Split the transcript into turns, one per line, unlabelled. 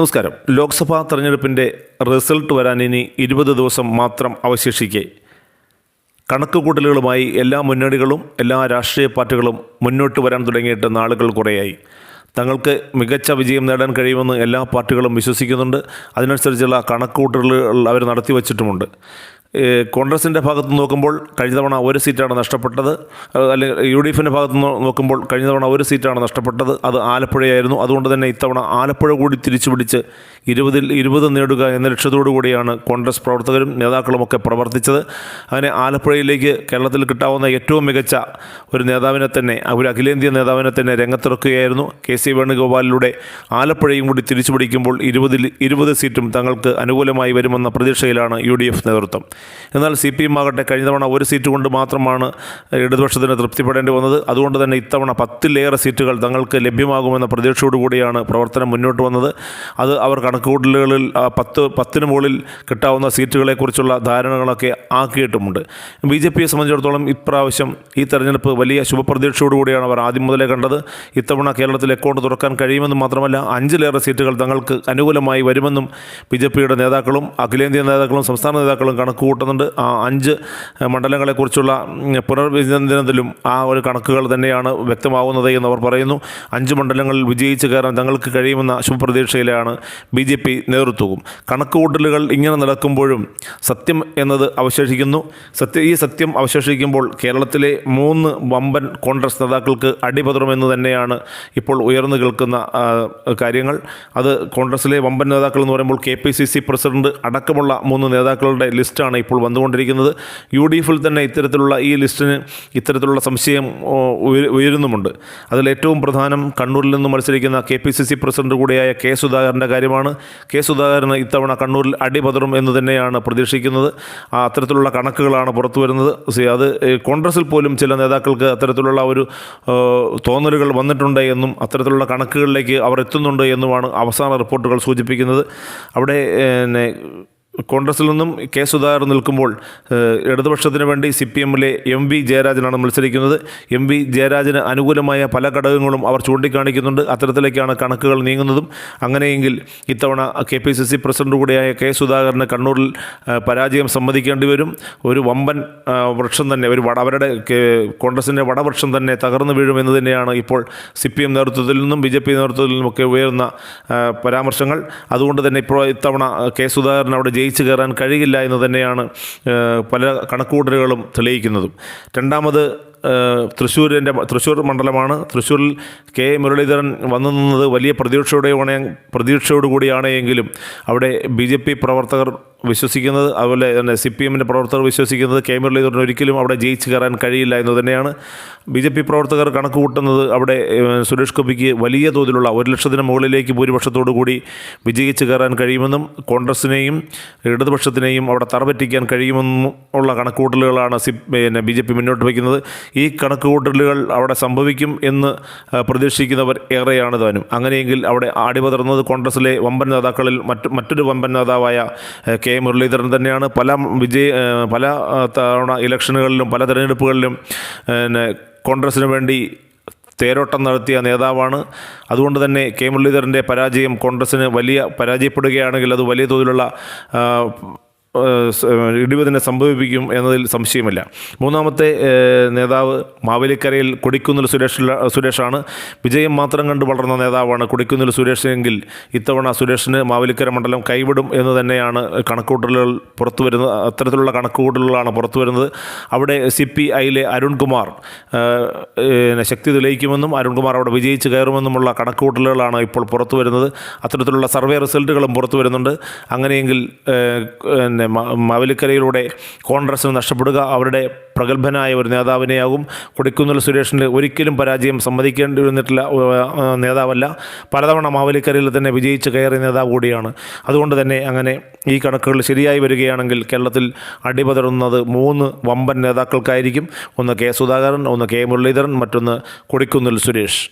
നമസ്കാരം. ലോക്സഭാ തെരഞ്ഞെടുപ്പിന്റെ റിസൾട്ട് വരാൻ ഇനി ഇരുപത് ദിവസം മാത്രം അവശേഷിക്കെ. കണക്കുകൂട്ടലുകളുമായി എല്ലാ മുന്നണികളും എല്ലാ രാഷ്ട്രീയ പാർട്ടികളും മുന്നോട്ട് വരാൻ തുടങ്ങിയിട്ട് നാളുകൾ കുറേയായി. തങ്ങൾക്ക് മികച്ച വിജയം നേടാൻ കഴിയുമെന്ന് എല്ലാ പാർട്ടികളും വിശ്വസിക്കുന്നുണ്ട്. അതിനനുസരിച്ചുള്ള കണക്കുകൂട്ടലുകൾ അവർ നടത്തി വച്ചിട്ടുമുണ്ട് കോൺഗ്രസിന്റെ ഭാഗത്ത് നോക്കുമ്പോൾ കഴിഞ്ഞ തവണ ഒരു സീറ്റാണ് നഷ്ടപ്പെട്ടത്. അല്ലെങ്കിൽ യു ഡി എഫിന്റെ ഭാഗത്ത് നോക്കുമ്പോൾ കഴിഞ്ഞ തവണ ഒരു സീറ്റാണ് നഷ്ടപ്പെട്ടത്. അത് ആലപ്പുഴയായിരുന്നു. അതുകൊണ്ട് തന്നെ ഇത്തവണ ആലപ്പുഴ കൂടി തിരിച്ചു പിടിച്ച് ഇരുപതിൽ ഇരുപത് നേടുക എന്ന ലക്ഷ്യത്തോടു കൂടിയാണ് കോൺഗ്രസ് പ്രവർത്തകരും നേതാക്കളുമൊക്കെ പ്രവർത്തിച്ചത്. അങ്ങനെ ആലപ്പുഴയിലേക്ക് കേരളത്തിൽ കിട്ടാവുന്ന ഏറ്റവും മികച്ച ഒരു നേതാവിനെ തന്നെ ഒരു അഖിലേന്ത്യാ നേതാവിനെ തന്നെ രംഗത്തിറക്കുകയായിരുന്നു. കെ സി വേണുഗോപാലിലൂടെ ആലപ്പുഴയും കൂടി തിരിച്ചു പിടിക്കുമ്പോൾ ഇരുപതിൽ ഇരുപത് സീറ്റും തങ്ങൾക്ക് അനുകൂലമായി വരുമെന്ന പ്രതീക്ഷയിലാണ് യു ഡി എഫ് നേതൃത്വം. എന്നാൽ സി പി എം ആകട്ടെ കഴിഞ്ഞ തവണ ഒരു സീറ്റ് കൊണ്ട് മാത്രമാണ് ഇടതുപക്ഷത്തിന് തൃപ്തിപ്പെടേണ്ടി വന്നത്. അതുകൊണ്ട് തന്നെ ഇത്തവണ പത്തിലേറെ സീറ്റുകൾ തങ്ങൾക്ക് ലഭ്യമാകുമെന്ന പ്രതീക്ഷയോടുകൂടിയാണ് പ്രവർത്തനം മുന്നോട്ട് വന്നത്. അത് അവർ കണക്കുകൂട്ടലുകളിൽ പത്ത് പത്തിന് മുകളിൽ കിട്ടാവുന്ന സീറ്റുകളെക്കുറിച്ചുള്ള ധാരണകളൊക്കെ ആക്കിയിട്ടുമുണ്ട്. ബി ജെ പിയെ സംബന്ധിച്ചിടത്തോളം ഇപ്രാവശ്യം ഈ തെരഞ്ഞെടുപ്പ് വലിയ ശുഭപ്രതീക്ഷയോടുകൂടിയാണ് അവർ ആദ്യം മുതലേ കണ്ടത്. ഇത്തവണ കേരളത്തിൽ അക്കൗണ്ട് തുറക്കാൻ കഴിയുമെന്ന് മാത്രമല്ല അഞ്ചിലേറെ സീറ്റുകൾ തങ്ങൾക്ക് അനുകൂലമായി വരുമെന്നും ബി ജെ പിയുടെ നേതാക്കളും അഖിലേന്ത്യാ നേതാക്കളും സംസ്ഥാന നേതാക്കളും കണക്ക് കൂട്ടുന്നുണ്ട്. ആ അഞ്ച് മണ്ഡലങ്ങളെക്കുറിച്ചുള്ള പുനർവിചിന്തനത്തിലും ആ ഒരു കണക്കുകൾ തന്നെയാണ് വ്യക്തമാവുന്നത് എന്ന് അവർ പറയുന്നു. അഞ്ച് മണ്ഡലങ്ങളിൽ വിജയിച്ച് കയറാൻ തങ്ങൾക്ക് കഴിയുമെന്ന ശുഭപ്രതീക്ഷയിലാണ് ബി ജെ പി നേതൃത്വവും. കണക്കുകൂട്ടലുകൾ ഇങ്ങനെ നടക്കുമ്പോഴും സത്യം എന്നത് അവശേഷിക്കുന്നു. സത്യ ഈ സത്യം അവശേഷിക്കുമ്പോൾ കേരളത്തിലെ മൂന്ന് വമ്പൻ കോൺഗ്രസ് നേതാക്കൾക്ക് അടിപതറുമെന്ന് തന്നെയാണ് ഇപ്പോൾ ഉയർന്നു കേൾക്കുന്ന കാര്യങ്ങൾ. അത് കോൺഗ്രസിലെ വമ്പൻ നേതാക്കൾ എന്ന് പറയുമ്പോൾ K P C C president അടക്കമുള്ള മൂന്ന് നേതാക്കളുടെ ലിസ്റ്റാണ് ഇപ്പോൾ വന്നുകൊണ്ടിരിക്കുന്നത്. യു ഡി എഫിൽ തന്നെ ഇത്തരത്തിലുള്ള ഈ ലിസ്റ്റിന് ഇത്തരത്തിലുള്ള സംശയം ഉയരുന്നുമുണ്ട്. അതിൽ ഏറ്റവും പ്രധാനം കണ്ണൂരിൽ നിന്ന് മത്സരിക്കുന്ന K P C C president കൂടിയായ കെ സുധാകരന്റെ കാര്യമാണ്. കെ സുധാകരന് ഇത്തവണ കണ്ണൂരിൽ അടിപതറും എന്ന് തന്നെയാണ് പ്രതീക്ഷിക്കുന്നത്. അത്തരത്തിലുള്ള കണക്കുകളാണ് പുറത്തു വരുന്നത്. അത് കോൺഗ്രസിൽ പോലും ചില നേതാക്കൾക്ക് അത്തരത്തിലുള്ള ഒരു തോന്നലുകൾ വന്നിട്ടുണ്ട് എന്നും അത്തരത്തിലുള്ള കണക്കുകളിലേക്ക് അവർ എത്തുന്നുണ്ട് എന്നുമാണ് അവസാന റിപ്പോർട്ടുകൾ സൂചിപ്പിക്കുന്നത്. അവിടെ കോൺഗ്രസിൽ നിന്നും കെ സുധാകർ നിൽക്കുമ്പോൾ ഇടതുപക്ഷത്തിന് വേണ്ടി സി പി എമ്മിലെ എം വി ജയരാജനാണ് മത്സരിക്കുന്നത്. എം വി ജയരാജന് അനുകൂലമായ പല ഘടകങ്ങളും അവർ ചൂണ്ടിക്കാണിക്കുന്നുണ്ട്. അത്തരത്തിലേക്കാണ് കണക്കുകൾ നീങ്ങുന്നതും. അങ്ങനെയെങ്കിൽ ഇത്തവണ K P C C president കൂടിയായ കെ സുധാകരന് കണ്ണൂരിൽ പരാജയം സമ്മതിക്കേണ്ടി വരും. ഒരു വമ്പൻ വൃക്ഷം തന്നെ ഒരു വട അവരുടെ കോൺഗ്രസിന്റെ വടവൃക്ഷം തന്നെ തകർന്നു വീഴുമെന്ന് തന്നെയാണ് ഇപ്പോൾ സി പി എം നേതൃത്വത്തിൽ നിന്നും ബി ജെ പി നേതൃത്വത്തിൽ നിന്നുമൊക്കെ ഉയർന്ന പരാമർശങ്ങൾ. അതുകൊണ്ട് തന്നെ ഇപ്പോൾ ഇത്തവണ കെ സുധാകരൻ അവിടെ കയറാൻ കഴിയില്ല എന്ന് തന്നെയാണ് പല കണക്കുകൂട്ടലുകളും തെളിയിക്കുന്നതും. രണ്ടാമത് തൃശ്ശൂരിന്റെ തൃശ്ശൂർ മണ്ഡലമാണ്. തൃശ്ശൂരിൽ കെ മുരളീധരൻ വന്നു നിന്നത് വലിയ പ്രതീക്ഷയോടെ പ്രതീക്ഷയോടുകൂടിയാണ് എങ്കിലും അവിടെ ബി ജെ പി പ്രവർത്തകർ വിശ്വസിക്കുന്നത് അതുപോലെ തന്നെ സി പി എമ്മിന്റെ പ്രവർത്തകർ വിശ്വസിക്കുന്നത് കെ മുരളീധരൻ ഒരിക്കലും അവിടെ ജയിച്ച് കയറാൻ കഴിയില്ല എന്ന് തന്നെയാണ്. ബി ജെ പി പ്രവർത്തകർ കണക്ക് കൂട്ടുന്നത് അവിടെ സുരേഷ് ഗോപിക്ക് വലിയ തോതിലുള്ള ഒരു ലക്ഷത്തിന് മുകളിലേക്ക് ഭൂരിപക്ഷത്തോടു കൂടി വിജയിച്ച് കയറാൻ കഴിയുമെന്നും കോൺഗ്രസിനെയും ഇടതുപക്ഷത്തിനെയും അവിടെ തറപറ്റിക്കാൻ കഴിയുമെന്നും ഉള്ള കണക്കുകൂട്ടലുകളാണ് സി പിന്നെ ബി ജെ പി മുന്നോട്ട് വയ്ക്കുന്നത്. ഈ കണക്കുകൂട്ടലുകൾ അവിടെ സംഭവിക്കും എന്ന് പ്രതീക്ഷിക്കുന്നവർ ഏറെയാണ് താനും. അങ്ങനെയെങ്കിൽ അവിടെ ആടിപതർന്നത് കോൺഗ്രസിലെ വമ്പൻ നേതാക്കളിൽ മറ്റ് മറ്റൊരു വമ്പൻ നേതാവായ കെ. മുരളീധരൻ തന്നെയാണ്. പല വിജയ പല തവണ ഇലക്ഷനുകളിലും പല തിരഞ്ഞെടുപ്പുകളിലും കോൺഗ്രസിന് വേണ്ടി തേരോട്ടം നടത്തിയ നേതാവാണ്. അതുകൊണ്ട് തന്നെ കെ. മുരളീധരന്റെ പരാജയം കോൺഗ്രസ്സിന് വലിയ പരാജയപ്പെടുകയാണെങ്കിൽ അത് വലിയ തോതിലുള്ള ആ, തന്നെ സംഭവിപ്പിക്കും എന്നതിൽ സംശയമില്ല. മൂന്നാമത്തെ നേതാവ് മാവേലിക്കരയിൽ കൊടിക്കുന്നിൽ സുരേഷ് സുരേഷാണ്. വിജയം മാത്രം കണ്ട് വളർന്ന നേതാവാണ് കൊടിക്കുന്നിൽ സുരേഷ് എങ്കിൽ ഇത്തവണ സുരേഷിന് മാവേലിക്കര മണ്ഡലം കൈവിടും എന്ന് തന്നെയാണ് കണക്കുകൂട്ടലുകൾ പുറത്തു വരുന്നത് അത്തരത്തിലുള്ള കണക്കുകൂട്ടലുകളാണ് പുറത്തു വരുന്നത്. അവിടെ സി പി ഐയിലെ അരുൺകുമാർ ശക്തി തെളിയിക്കുമെന്നും അരുൺകുമാർ അവിടെ വിജയിച്ച് കയറുമെന്നുമുള്ള കണക്കുകൂട്ടലുകളാണ് ഇപ്പോൾ പുറത്തു വരുന്നത്. അത്തരത്തിലുള്ള സർവേ റിസൾട്ടുകളും പുറത്തു വരുന്നുണ്ട്. അങ്ങനെയെങ്കിൽ പിന്നെ മാവലിക്കരയിലൂടെ കോൺഗ്രസ്സിന് നഷ്ടപ്പെടുക അവരുടെ പ്രഗത്ഭനായ ഒരു നേതാവിനെയാകും. കൊടിക്കുന്നിൽ സുരേഷിന്റെ ഒരിക്കലും പരാജയം സമ്മതിക്കേണ്ടി വന്നിട്ടില്ല നേതാവല്ല. പലതവണ മാവലിക്കരയിൽ തന്നെ വിജയിച്ച് കയറിയ നേതാവ് കൂടിയാണ്. അതുകൊണ്ട് തന്നെ അങ്ങനെ ഈ കണക്കുകൾ ശരിയായി വരികയാണെങ്കിൽ കേരളത്തിൽ അടിപതറുന്നത് മൂന്ന് വമ്പൻ നേതാക്കൾക്കായിരിക്കും. ഒന്ന് കെ സുധാകരൻ ഒന്ന് കെ മുരളീധരൻ മറ്റൊന്ന് കൊടിക്കുന്നിൽ സുരേഷ്.